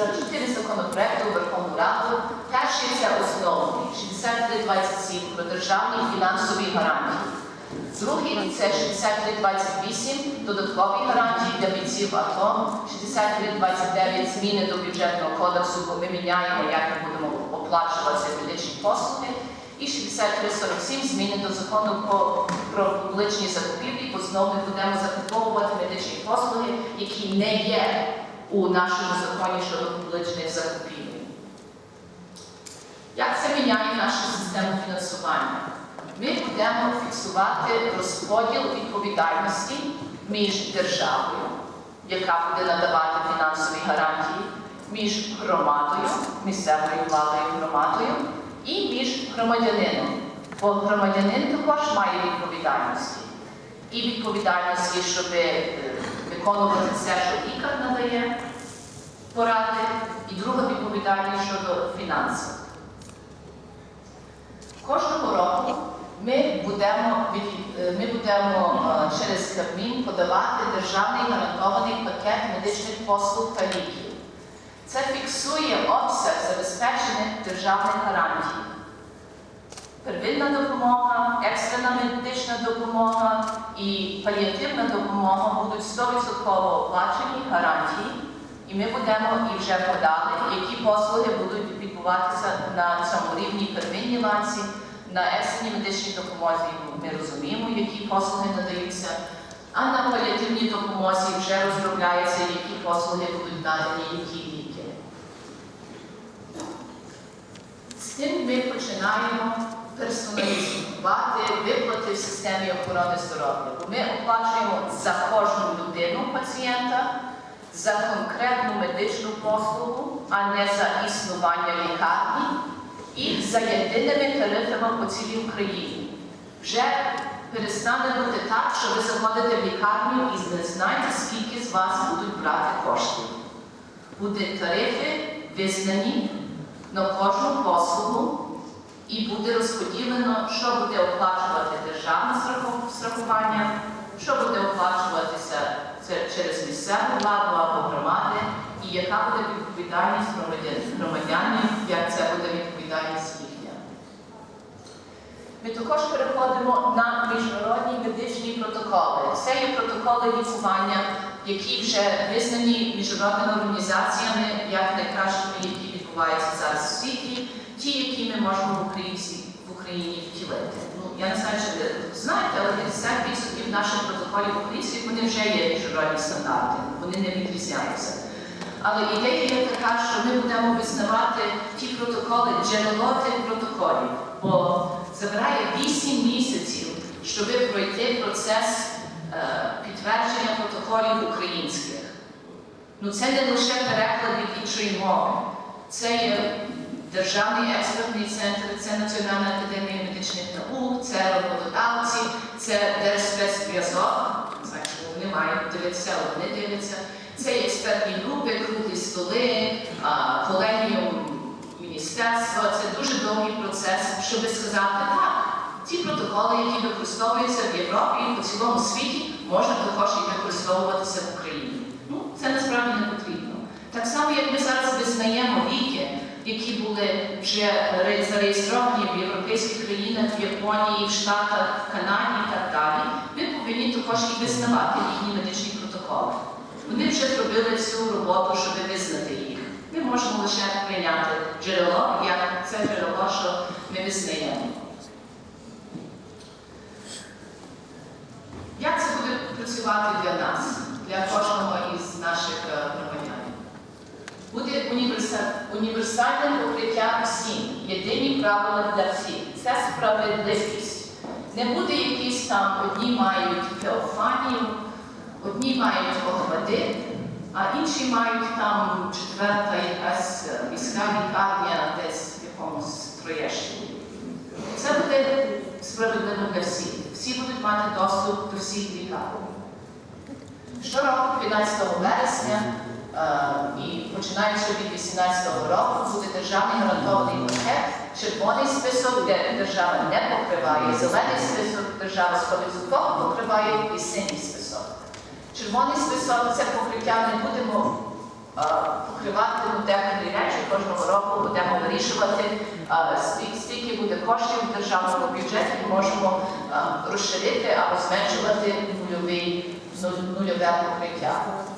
за чотири законопроекти у Верховну Раду. Перший це основний 6327 про державні фінансові гарантії. Другий це 6328 додаткові гарантії для бійців АТО, 6329 зміни до бюджетного кодексу, бо ми міняємо, як ми будемо оплачувати медичні послуги. І 6347 зміни до закону про, про публічні закупівлі, бо знову ми будемо закуповувати медичні послуги, які не є у нашому законі щодо публічних закупівель. Як це міняє нашу систему фінансування? Ми будемо фіксувати розподіл відповідальності між державою, яка буде надавати фінансові гарантії, між громадою, місцевою владою громадою і між громадянином. Бо громадянин також має відповідальності. І відповідальності, щоб е, виконувати все, що лікар надає поради, і друга відповідальність щодо фінансів. Кожного року ми будемо, е, ми будемо е, через Кабмін подавати державний гарантований пакет медичних послуг та ліків. Це фіксує обсяг забезпечених державних гарантій. Первинна допомога, екстрена медична допомога і паліативна допомога будуть 100% оплачені гарантії, і ми будемо і вже подали, які послуги будуть відбуватися на цьому рівні первинній ланці, на екстреній медичній допомозі. Ми розуміємо, які послуги надаються. А на паліативній допомозі вже розробляється, які послуги будуть надані, які ліки. З тим ми починаємо персоналізувати виплати в системі охорони здоров'я. Бо ми оплачуємо за кожну людину пацієнта, за конкретну медичну послугу, а не за існування лікарні, і за єдиними тарифами по цілій Україні. Вже перестане бути так, що ви заходите в лікарню і не знаєте, скільки з вас будуть брати коштів. Будуть тарифи визнані на кожну послугу і буде розподілено, що буде оплачувати державне страхування, що буде оплачуватися це через місцеву владу або громади, і яка буде відповідальність громадян- як це буде відповідальність їхня. Ми також переходимо на міжнародні медичні протоколи. Це є протоколи лікування, які вже визнані міжнародними організаціями як найкращими, які відбуваються зараз у світі, ті, які ми можемо в Україні, в Україні втілити. Ну, я не знаю, чи ви знаєте, але 50% наших протоколів українських вони вже є міжнародні стандарти, вони не відрізняються. Але ідея є така, що ми будемо визнавати ті протоколи, джерело тих протоколів, бо забирає 8 місяців, щоб пройти процес е, підтвердження протоколів українських. Ну це не лише переклад від іншої мови, це є Державний експертний центр, це Національна академія медичних наук, це роботодавці, це Держспецзв'язок, значить вони мають дивитися, вони дивляться. Це експертні групи, круглі столи, колегіум міністерства. Це дуже довгий процес, щоб сказати, так, ці протоколи, які використовуються в Європі і по цілому світі, можна також і використовуватися в Україні. Ну, це насправді не потрібно. Так само, як ми зараз визнаємо ліки, які були вже зареєстровані в європейських країнах, в Японії, в Штатах, в Канаді і так далі, ми повинні також і визнавати їхні медичні протоколи. Вони вже зробили всю роботу, щоб визнати їх. Ми можемо лише прийняти джерело, як це джерело, що ми визнаємо. Як це буде працювати для нас, для кожного із наших е, громадян? Буде універса- універсальне покриття всім, єдині правила для всіх. Це справедливість. Не буде якісь там одні мають феофанію, одні мають ОГВД, а інші мають там четверта якась е, міська лікарня десь в якомусь Троєщині. Це буде справедливо для всіх. Всі будуть мати доступ до всіх лікарень. Щороку, 15 вересня, е, і починаючи від 18-го року, буде державний гарантований пакет, червоний список, де держава не покриває, зелений список держава 100% покриває і синій список. Червоний список це покриття не будемо е, покривати ну, декотрі речі кожного року будемо вирішувати, е, скільки- буде коштів в державному бюджеті, можемо е, розширити або зменшувати нульовий, нуль- нульове покриття.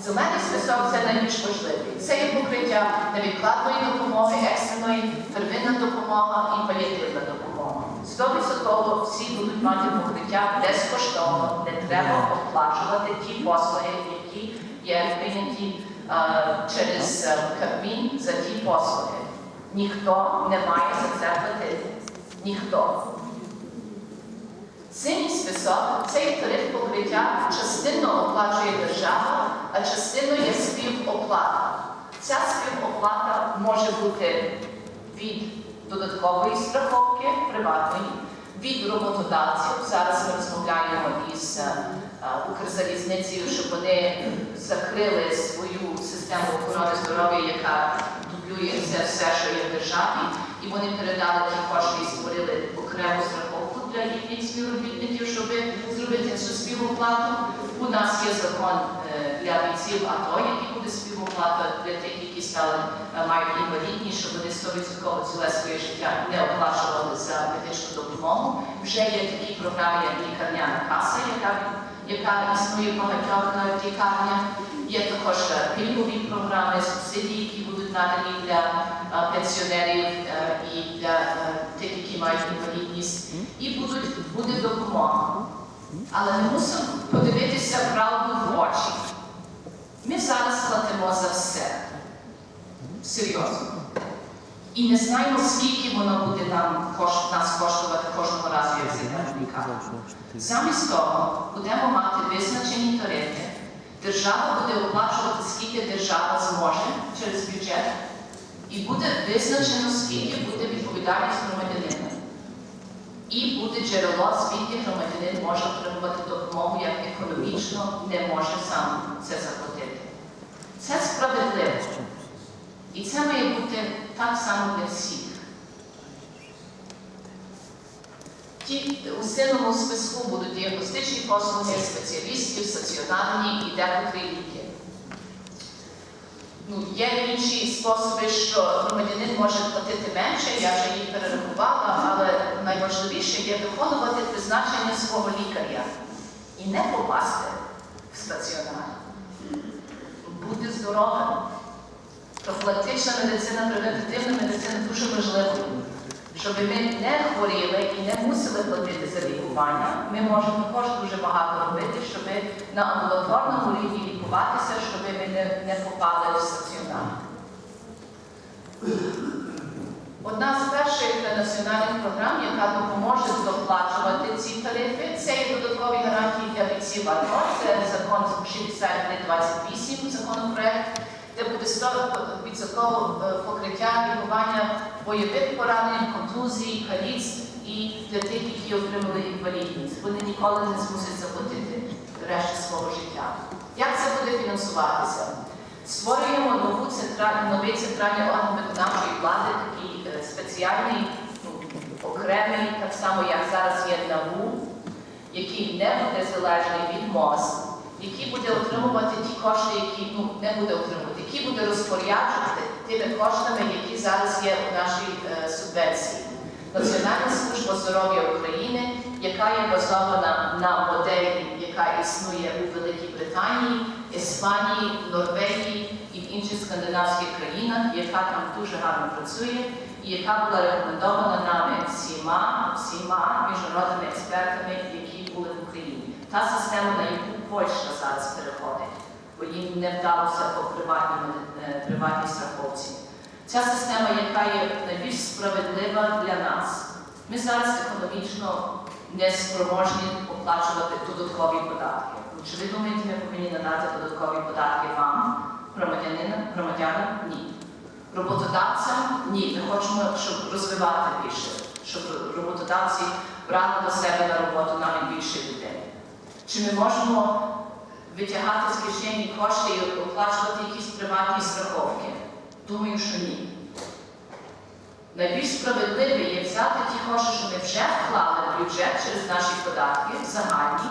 Зелений список це найбільш важливий. Це є покриття невідкладної допомоги, екстреної, первинна допомога і паліативна допомога. 100% всі будуть мати покриття безкоштовно, не треба оплачувати ті послуги, які є прийняті е, через е, Кабмін за ті послуги. Ніхто не має за це платити. Ніхто. Синій список цей тариф покриття частинно оплачує держава, а частинно є співоплата. Ця співоплата може бути від додаткової страховки приватної, від роботодавців. Зараз ми розмовляємо із е, Укрзалізницею, щоб вони закрили свою систему охорони здоров'я, яка дублює це все, що є в державі, і вони передали ті кошти і створили окрему страховку для їхніх співробітників, щоб зробити цю співоплату. У нас є закон е, для бійців АТО, який буде співоплата для тих, які стали е, мають інвалідність, щоб вони 100% ціле своє життя не оплачували за медичну допомогу. Вже є такі програми, як лікарняна каса, яка, яка існує в багатьох е, лікарнях. Є також е, пільгові програми, субсидії, які будуть надані для е, пенсіонерів і для тих, які мають інвалідність, і будуть, буде допомога. Але ми мусимо подивитися правду в очі. Ми зараз платимо за все. Серйозно. І не знаємо, скільки воно буде нам кош- нас коштувати кожного разу, як лікарню. Замість того будемо мати визначені тарифи. Держава буде оплачувати, скільки держава зможе через бюджет, і буде визначено, скільки буде відповідальність громадянина. І буде джерело, звідки громадянин може отримувати допомогу, як економічно не може сам це заплатити. Це справедливо. І це має бути так само для всіх. Ті у сильному списку будуть діагностичні послуги, спеціалістів, стаціонарні і декотрі ліки. Ну, є інші способи, що громадянин може платити менше, я вже їх перерахувала, але найважливіше є виконувати призначення свого лікаря і не попасти в стаціонар. Бути здоровим. Профілактична медицина, превентивна медицина дуже важливою. Щоб ми не хворіли і не мусили платити за лікування, ми можемо також дуже багато робити, щоб на амбулаторному рівні лікуватися, щоб ми не, не попали в стаціонар. Одна з перших національних програм, яка допоможе доплачувати ці тарифи, це є додаткові гарантії для бійців АТО. Це закон 6328, законопроект, 100% покриття лікування бойових поранень, контузій, каліцтв і для тих, які отримали інвалідність. Вони ніколи не змусять заплатити решту свого життя. Як це буде фінансуватися? Створюємо нову центральну, новий центральний орган виконавчої влади, такий е, спеціальний, ну, окремий, так само як зараз є НАБУ, який не буде залежний від МОЗ, який буде отримувати ті кошти, які ну, не буде отримувати, який буде розпоряджувати тими коштами, які зараз є у нашій е, субвенції. Національна служба здоров'я України, яка є базована на моделі, яка існує у Великій Британії, Іспанії, Норвегії і в інших скандинавських країнах, яка там дуже гарно працює, і яка була рекомендована нами всіма, всіма міжнародними експертами, які були в Україні. Та система, на яку Польща зараз переходить, бо їм не вдалося по приватній, е, приватній страховці. Ця система, яка є найбільш справедлива для нас. Ми зараз економічно не спроможні оплачувати додаткові податки. Ви ми повинні надати додаткові податки вам, громадянинам, громадянам? Ні. Роботодавцям? Ні. Ми хочемо, щоб розвивати більше, щоб роботодавці брали до себе на роботу навіть більше людей. Чи ми можемо витягати з кишені кошти і оплачувати якісь приватні страховки? Думаю, що ні. Найбільш справедливе є взяти ті кошти, що ми вже вклали в бюджет через наші податки загальні,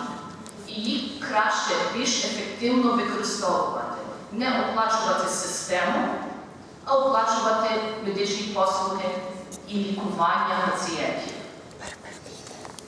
і їх краще, більш ефективно використовувати. не оплачувати систему, а оплачувати медичні послуги і лікування пацієнтів.